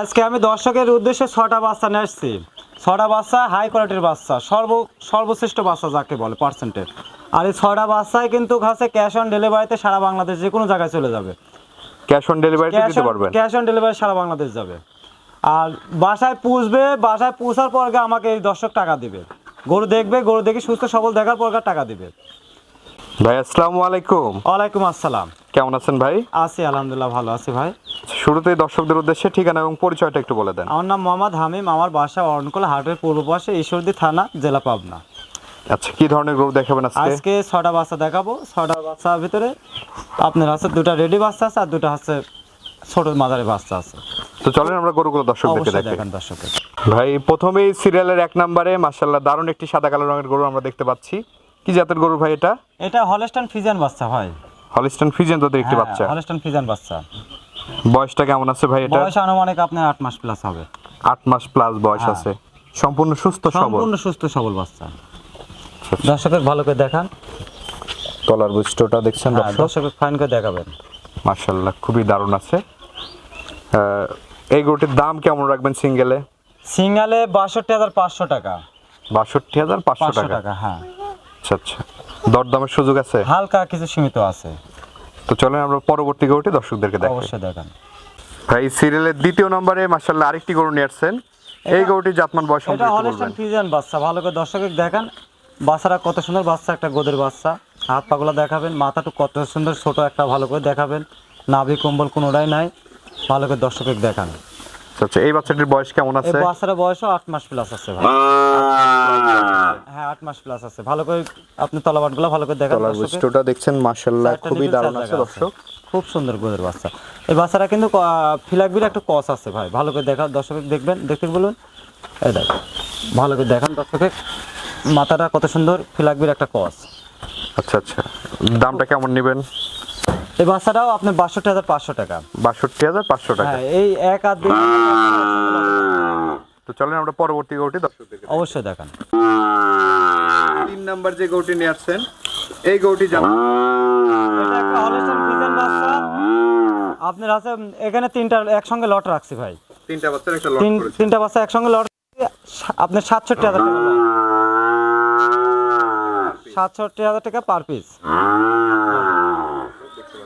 আজকে আমি দর্শকের উদ্দেশ্যে ছটা বাচ্চা নিয়ে আসছি। ছটা বাচ্চা হাই কোয়ালিটির বাচ্চা সর্ব সর্বশ্রেষ্ঠ বাচ্চা যাকে বলে পার্সেন্টের আর এই ছটা বাচ্চায় কিন্তু হচ্ছে ক্যাশ অন ডেলিভারিতে সারা বাংলাদেশ যে কোনো জায়গায় চলে যাবে। ক্যাশ অন ডেলিভারিতে ক্যাশ দিতে পারবেন। ক্যাশ অন ডেলিভারি সারা বাংলাদেশ যাবে। আর বাসায় পুষবে বাসায় পুষার পর আমাকে এই দর্শক টাকা দিবে। গরু দেখবে গরু দেখে সুস্থ সবল দেখার পর টাকা দিবে। ভাই আসসালামু আলাইকুম। ওয়ালাইকুম আসসালাম। কেমন আছেন ভাই? আছি আলহামদুলিল্লাহ ভালো আছি ভাই। শুরুতেই দর্শকদের উদ্দেশ্যে ঠিকানা এবং পরিচয়টা একটু বলে দেন। আমার নাম মোহাম্মদ হামিম আমার বাসা অরণকোল হাটের পূর্ব পাশে ঈশ্বরদী থানা জেলা পাবনা। আচ্ছা কি ধরনের গরু দেখাবেন আজকে? আজকে ছটা বাচ্চা দেখাবো। ছটা বাচ্চার ভিতরে আপনার আছে দুটা রেডি বাচ্চা আছে আর দুটা আছে ছোট মাদারি বাচ্চা আছে। তো চলেন আমরা গরুগুলো দর্শকদেরকে দেখেন দর্শকের ভাই প্রথমেই সিরিয়ালের এক নম্বরে মাশাল্লাহ দারুণ একটি সাদা কালো রঙের গরু আমরা দেখতে পাচ্ছি। কি জাতের গরু ভাই এটা? এটা হলস্টান ফিজান বাচ্চা ভাই হলিস্টান ফিজেন তোদের একটি বাচ্চা। হলস্টান ফিজান বাচ্চা। বয়সটা কেমন আছে ভাই এটা বয়স আনুমানিক আপনার আট মাস প্লাস হবে। আট মাস প্লাস বয়স হ্যাঁ। আছে। সম্পূর্ণ সুস্থ সবল। সম্পূর্ণ সুস্থ সবল বাচ্চা। দর্শকের ভালো করে দেখান। তলার বৈশিষ্ট্যটা দেখছেন হ্যাঁ, দর্শকের ফাইন করে দেখাবেন। মাশাল্লাহ খুবই দারুণ আছে। এই গরুটির দাম কেমন রাখবেন সিঙ্গেলে? সিঙ্গেলে বাষট্টি হাজার পাঁচশো টাকা। বাষট্টি হাজার পাঁচশো পাঁচশো টাকা? টাকা হ্যাঁ। আচ্ছা আচ্ছা। দরদামের সুযোগ আছে? হালকা কিছু সীমিত আছে। তো চলেন আমরা পরবর্তী গরুটি দর্শকদেরকে দেখাই। অবশ্যই দেখান। ভাই সিরিয়ালের দ্বিতীয় নম্বরে মাশাআল্লাহ আরেকটি গরু নিয়ে আসছেন। এই গরুটি জাতমান বয়স এটা সম্পর্কে হলস্টান বলবেন। ফিজিয়ান বাচ্চা ভালো করে দর্শকদের দেখান। বাচ্চারা কত সুন্দর বাচ্চা একটা গোদের বাচ্চা। হাত পাগুলো দেখাবেন মাথাটু কত সুন্দর ছোট একটা ভালো করে দেখাবেন। নাভি কম্বল কোনোটাই নাই ভালো করে দর্শকদের দেখান। আচ্ছা, এই বাচ্চাটির বয়স কেমন এই আছে? বয়সও আট মাস প্লাস আছে ভাই। হ্যাঁ আট মাস প্লাস আছে। ভালো করে আপনি তলাবাটগুলো ভালো করে দেখান। দেখছেন মাশাল্লাহ চারটা খুবই দারুণ আছে দর্শক। খুব সুন্দর গোদের বাচ্চা। এই বাচ্চারা কিন্তু ফিলাকবির একটা কস আছে ভাই। ভালো করে দেখা দর্শক দেখবেন দেখতে বলুন। এই দেখ ভালো করে দেখান মাথাটা কত সুন্দর ফিলাকবির একটা কস। আচ্ছা আচ্ছা। দামটা কেমন নেবেন? এই বাচ্চাটাও আপনার বাষট্টি হাজার পাঁচশো টাকা। বাষট্টি হাজার পাঁচশো টাকা। হ্যাঁ এই এক আধ দিন তো চলেন আমরা পরবর্তী গরুটি দর্শকদেরকে দেখাই। অবশ্যই দেখান। তিন নাম্বার যে গরুটি নিয়ে আসছেন এই গরুটি ফ্রিজিয়ান বাচ্চা। আপনার আছে এখানে তিনটা একসঙ্গে লট রাখছি ভাই। তিনটা বাচ্চার একটা লট তিনটা বাচ্চা একসঙ্গে লট আপনার সাতষট্টি হাজার টাকা। সাতষট্টি হাজার টাকা পার পিস এটা হচ্ছে লটের প্রথম গরু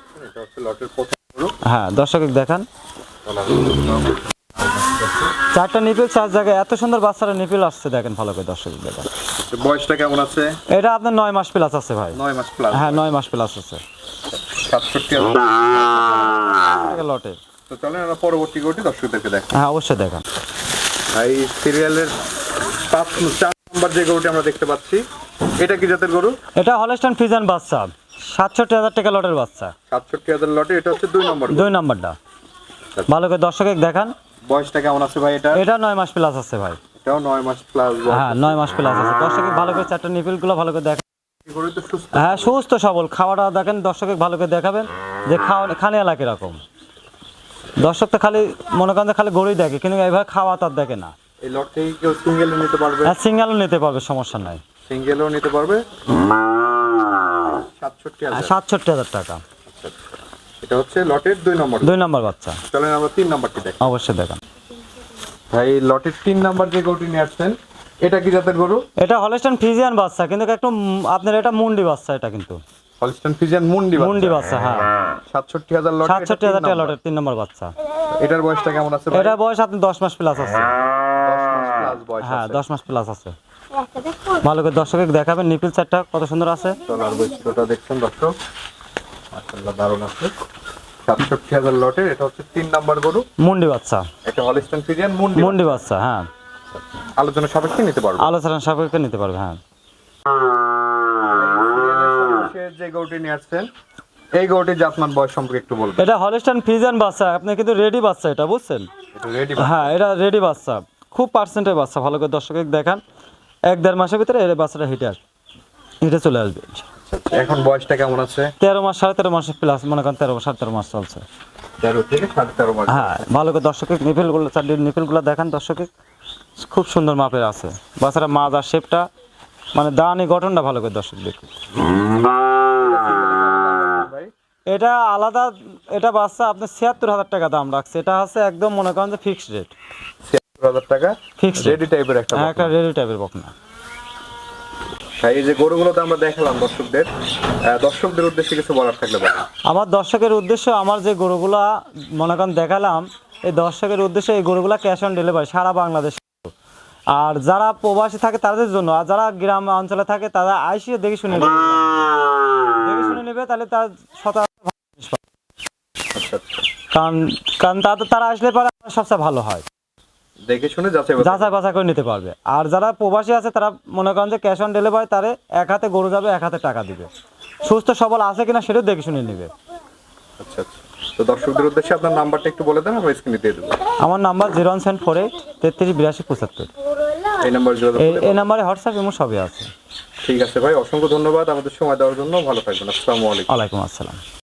হ্যাঁ দর্শক দেখান। চারটা নিপিল চার জায়গায় এত সুন্দর বাচ্চারা নিপিল আসছে দেখেন ভালো করে দর্শক দেখেন। বয়সটা কেমন আছে? এটা আপনার নয় মাস প্লাস আছে ভাই। নয় মাস প্লাস হ্যাঁ নয় মাস প্লাস আছে। লটে তো চলেন আমরা পরবর্তী গরুটি দর্শকদেরকে দেখ হ্যাঁ অবশ্যই দেখান। ভাই সিরিয়ালের পাঁচ চার নম্বর যে গরুটি আমরা দেখতে পাচ্ছি এটা কি জাতের গরু? এটা হলস্টাইন ফিজান বাচ্চা। সাতষট্টি হাজার টাকা লটের বাচ্চা। সাতষট্টি হাজার লটে এটা হচ্ছে দুই নম্বর দুই নাম্বারটা। ভালো করে দর্শকে দেখান। বয়সটা কেমন আছে ভাই এটা? এটা নয় মাস প্লাস আছে ভাই। এটাও নয় মাস প্লাস হ্যাঁ নয় মাস প্লাস আছে। দর্শকে ভালো করে চারটা নিপিলগুলো ভালো করে দেখেন। হ্যাঁ সুস্থ সবল। খাওয়াটা দেখেন দর্শকে ভালো করে দেখাবেন যে খাওয়া খানে এলা কীরকম। দর্শক তো খালি মনে করেন খালি গড়ি দেখে কিন্তু এইভাবে খাওয়া তার দেখে না। এই লট থেকে কেউ সিঙ্গেলও নিতে পারবে? হ্যাঁ সিঙ্গেলও নিতে পারবে সমস্যা নাই। সিঙ্গেলও নিতে পারবে? সাতষট্টি হাজার। টাকা। এটা হচ্ছে লটের দুই নম্বর দুই নম্বর বাচ্চা। চলেন আমরা তিন নম্বরটি দেখ। অবশ্যই দেখান। ভাই লটের তিন নাম্বার যে গরুটি নিয়ে আসছেন এটা কি জাতের গরু? এটা হলস্টাইন বাচ্চা কিন্তু একটু আপনার এটা মুন্ডি বাচ্চা এটা কিন্তু। হলস্টাইন মুন্ডি মুন্ডি বাচ্চা হ্যাঁ। সাতষট্টি হাজার লট সাতষট্টি হাজার টাকা লটের তিন নম্বর বাচ্চা। এটার বয়সটা কেমন আছে ভাই? এটা বয়স আপনি দশ মাস প্লাস আছে। দশ মাস প্লাস বয়স হ্যাঁ আছে। দশ মাস প্লাস আছে। ভালো করে দর্শকে দেখাবেন নিপিল চারটা কত সুন্দর আছে। তলার বৈশিষ্ট্যটা দেখছেন দর্শক? মাশাআল্লাহ দারুণ আছে। সাতষট্টি হাজার লটের এটা হচ্ছে তিন নাম্বার গরু। মুন্ডি বাচ্চা। এটা হলিস্টান ফিজিয়ান মুন্ডি মুন্ডি বাচ্চা হ্যাঁ। আলোচনা সাপেক্ষে নিতে পারব। আলোচনা সাপেক্ষে নিতে পারবে হ্যাঁ। যে গরুটি নিয়ে আসছেন এই গরুটির জাতমান বয়স সম্পর্কে একটু বলবেন। এটা হলস্টাইন ফিজিয়ান বাচ্চা আপনি কিন্তু রেডি বাচ্চা এটা বুঝছেন? হ্যাঁ এটা রেডি বাচ্চা। খুব পার্সেন্টের বাচ্চা ভালো করে দর্শকে দেখান। এক দেড় মাসের ভিতরে বাচ্চাটা হিটে আসবে। হিটে চলে আসবে এখন বয়সটা কেমন আছে? তেরো মাস সাড়ে তেরো মাসের প্লাস মনে করেন তেরো সাড়ে তেরো মাস চলছে। মাস। হ্যাঁ ভালো করে দর্শকে নিপিলগুলো চারটির নিপিলগুলো দেখান দর্শকে খুব সুন্দর মাপের আছে। বাচ্চারা মাজার শেপটা মানে দানি গঠনটা ভালো করে দর্শক দেখুন। এটা আলাদা এটা বাচ্চা আপনি ছিয়াত্তর হাজার টাকা দাম রাখছে। এটা হচ্ছে একদম মনে করেন যে ফিক্সড রেট হাজার টাকা Fixed রেডি টাইপের একটা একটা রেডি টাইপের বকনা। এই যে গরুগুলো তো আমরা দেখালাম দর্শকদের দর্শকদের উদ্দেশ্যে কিছু বলার থাকলে আমার দর্শকের উদ্দেশ্য আমার যে গরুগুলা মনে করেন দেখালাম এই দর্শকের উদ্দেশ্যে এই গরুগুলা ক্যাশ অন ডেলিভারি সারা বাংলাদেশ। আর যারা প্রবাসী থাকে তাদের জন্য আর যারা গ্রাম অঞ্চলে থাকে তারা আইসিয়ে দেখে শুনে নেবে। দেখে শুনে নেবে তাহলে তার। আচ্ছা আচ্ছা। কারণ কারণ তারা আসলে পরে সবচেয়ে ভালো হয়। দেখে শুনে যাচাই বাছাই যাচাই বাছাই করে নিতে পারবে। আর যারা প্রবাসী আছে তারা মনে করেন যে ক্যাশ অন ডেলিভারি তারে এক হাতে গরু যাবে এক হাতে টাকা দিবে। সুস্থ সবল আছে কিনা সেটাও দেখে শুনে নেবে। আচ্ছা আচ্ছা। তো দর্শকদের উদ্দেশ্যে আপনার নাম্বারটা একটু বলে দেন আমরা স্ক্রিনে দিয়ে দেবো। আমার number zero one seven four eight তেত্রিশ বিরাশি পঁচাত্তর। এই নাম্বার এই নাম্বারে হোয়াটসঅ্যাপ এবং সবই আছে। ঠিক আছে ভাই অসংখ্য ধন্যবাদ আমাদের সময় দেওয়ার জন্য। ভালো থাকবেন আসসালামু আলাইকুম। ওয়ালাইকুম আসসালাম।